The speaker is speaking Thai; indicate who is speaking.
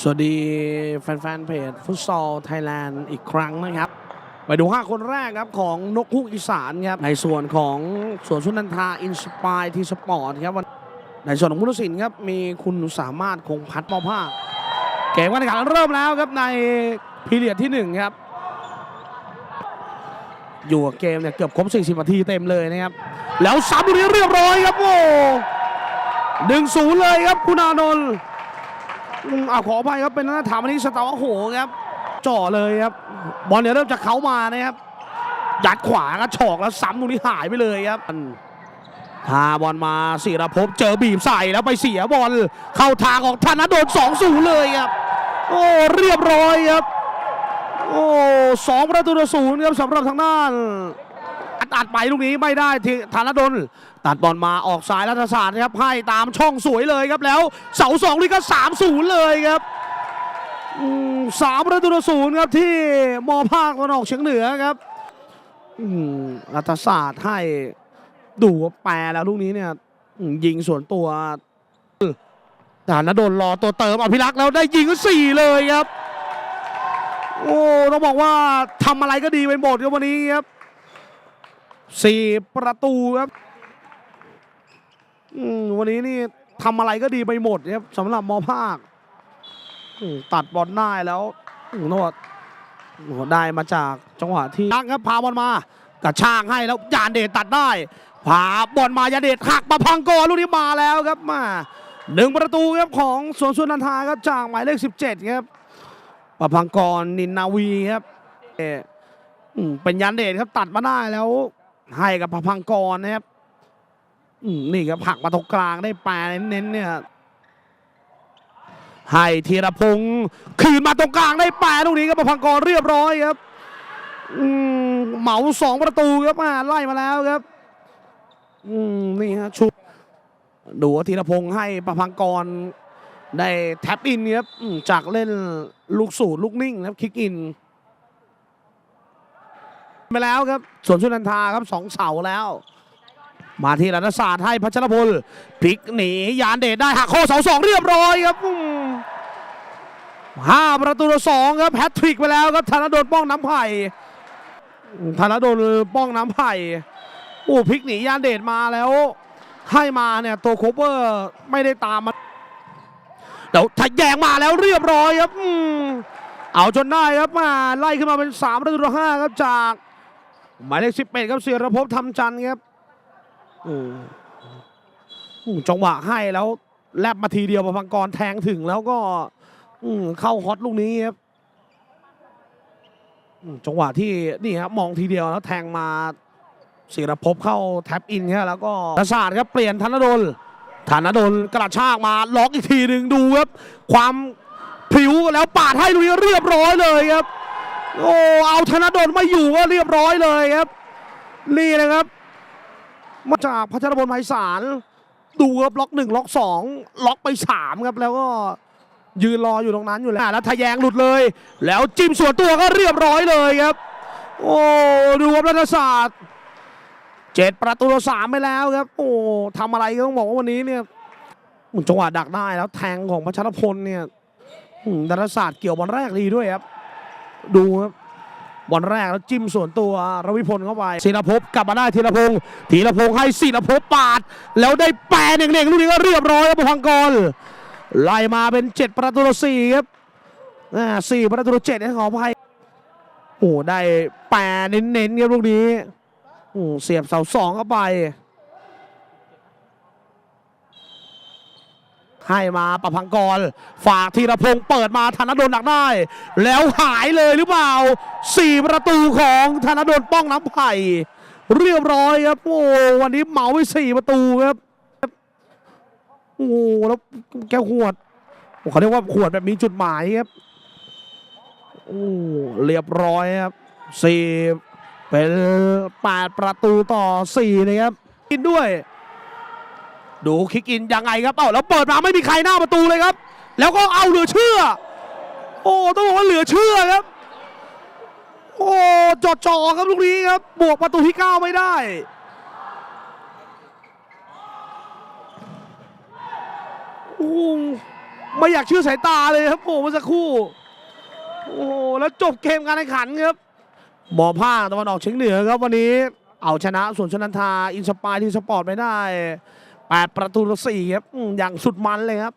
Speaker 1: สวัสดีแฟนๆเพจฟุตซอลไทยแลนด์อีกครั้งนะครับ ไปดู 5 คนแรกครับของนกฮูกอีสานครับ ในส่วนของสวนสุนันทาอินสปายทีสปอร์ตครับวันในส่วนของผู้ตัดสินครับมีคุณสามารถคงพัฒน์มอภาคเกมการแข่งขันเริ่มแล้วครับในพีเรียดที่ 1 ครับ อยู่กับเกมเนี่ยเกือบครบ40นาทีเต็มเลยนะครับ แล้วซ้ำตรงนี้เรียบร้อยครับโอ้หนึ่งศูนย์เลยครับคุณอานนท์ อ่าขออภัยครับเป็นหน้าถามอันนี้สตาร์วโหครับจ่อเลยครับบอลเนี่ยเริ่มจากเขามานะครับยัดขวาก็ฉอกแล้วซ้ำตรงนี้หายไปเลยครับพาบอลมาศิรภพเจอบีบใส่แล้วไปเสียบอลเข้าทางของธนดลสองศูนย์เลยครับ โอ้เรียบร้อยครับ โอ้สองประตูต่อศูนย์ครับสำหรับทางด้าน อัดไปลูกนี้ไม่ได้ที่ธนดลตัดบอลมาออกสายรัฐศาสตร์นะครับให้ตามช่องสวยเลยครับแล้ว เสาสองนี่ก็สามศูนย์เลยครับสามประตูศูนย์ครับที่มอภาคตะวันออกเฉียงเหนือครับรัฐศาสตร์ให้ดูว่าแปรแล้วลูกนี้เนี่ยยิงส่วนตัวฐานดลรอตัวเติมอภิรักษ์แล้วได้ยิงสี่เลยครับ โอ้ต้องบอกว่าทำอะไรก็ดีไปหมดครับวันนี้ครับ สี่ประตูครับวันนี้นี่ทำอะไรก็ดีไปหมดครับสำหรับมอภาคตัดบอลได้แล้วโนดโอ้โหได้มาจากจังหวะที่ตั้งครับพาบอลมากระชากให้แล้วยานเดชตัดได้พาบอลมายานเดชหักมาพังกอลูกนี้มาแล้วครับมาหนึ่งประตูครับของสวนสุนันทาครับจากหมายเลข 17 ครับประพังกรนินนาวีครับเป็นยานเดชครับตัดมาได้แล้ว ให้กับประพังกรนะครับนี่ครับผักมาตรงกลางได้แปรเน้นเนี่ยให้ธีรพงศ์คืนมาตรงกลางได้แปรลูกนี้ครับประพังกรเรียบร้อยครับอืมเหมาสองประตูครับมาไล่มาแล้วครับอืมนี่ฮะชุดดูว่าธีรพงศ์ให้ประพังกรได้แท็บอินครับจากเล่นลูกสูตรลูกนิ่งครับคิกอิน ไปแล้วครับส่วนชุนันทาครับสองเสาแล้ว มาที่รัฐศาสตร์ให้พัชรพลพลิกหนียานเดชได้หักข้อเสาสองเรียบร้อยครับห้าประตูต่อสองครับแฮตทริกไปแล้วครับธนดลป้องน้ำไผ่ธนดลป้องน้ำไผ่โอ้พลิกหนียานเดชมาแล้ว ให้มาเนี่ยตัวโคเวอร์ไม่ได้ตามมาเดี๋ยวทะแยงมาแล้วเรียบร้อยครับเอาจนได้ครับมาไล่ขึ้นมาเป็นสามประตูต่อห้าครับจาก หมายเลขสิบเอ็ดครับเสียระภพทำจันครับอืมอืมจังหวะให้แล้วแลบมาทีเดียวประพังกรแทงถึงแล้วก็อืเข้าฮอตลูกนี้ครับจังหวะที่นี่ครับมองทีเดียวแล้วแทงมาศิรภพเข้าแท็บอินครับแล้วก็ประสาทครับเปลี่ยนธนดลธนดลกระชากมาล็อกอีกทีหนึ่งดูครับความพริ้วแล้วปาดให้ลุยเรียบร้อยเลยครับ โอ้เอาธนดลไม่อยู่ก็เรียบร้อยเลยครับนี่นะครับ มาจากพัชรพลไพศาลดูครับล็อกหนึ่งล็อกสองล็อกไปสามครับแล้วก็ยืนรออยู่ตรงนั้นอยู่แล้วแล้วทะแยงหลุดเลย แล้วจิ้มส่วนตัวก็เรียบร้อยเลยครับ โอ้ดูครับรัฐศาสตร์เจ็ดประตูสามไปแล้วครับ โอ้ทำอะไรก็ต้องบอกว่าวันนี้เนี่ยอืมจังหวะดักได้แล้วแทงของพัชรพลเนี่ยอืมรัฐศาสตร์เกี่ยวบอลแรกดีด้วยครับ ดูครับบอลแรกแล้วจิ้มส่วนตัวรวิพลเข้าไปศิรภพกลับมาได้ธีรพงศ์ธีรพงศ์ให้ศิรภพปาด แล้วได้แปรเน่งๆลูกนี้ก็เรียบร้อยครับพังกรไล่มาเป็น 7 ประตูต่อสี่ครับสี่ประตูต่อเจ็ดให้ขออภัยโอ้ได้แปรเน้นๆครับลูกนี้โอ้เสียบเสาสองเข้าไป ให้มาประพังกร ฝากธีรพงศ์เปิดมาธนดลหนักได้ แล้วหายเลยหรือเปล่าสี่ประตูของธนดลป้องน้ำไผ่เรียบร้อยครับโอ้วันนี้เหมาไปสี่ประตูครับโอ้แล้วแกหวดเขาเรียกว่าขวดแบบมีจุดหมายครับโอ้เรียบร้อยครับสี่เป็นแปดประตูต่อสี่นะครับกินด้วย ดูคิกอินยังไงครับเอ้าแล้วเปิดมาไม่มีใครหน้าประตูเลยครับ แล้วก็เอาเหลือเชื่อ โอ้ต้องบอกว่าเหลือเชื่อครับ โอ้จอดจ่อครับลูกนี้ครับ บวกประตูที่เก้าไม่ได้โอ้ไม่อยากเชื่อสายตาเลยครับโอ้เมื่อสักครู่โอ้แล้วจบเกมการแข่งขันครับหมอผ้าตะวันออกเฉียงเหนือครับวันนี้เอาชนะส่วนชนันทาอินสปายที่สปอร์ตไม่ได้ 8 ประตูต่อ4ครับอย่างสุดมันเลยครับ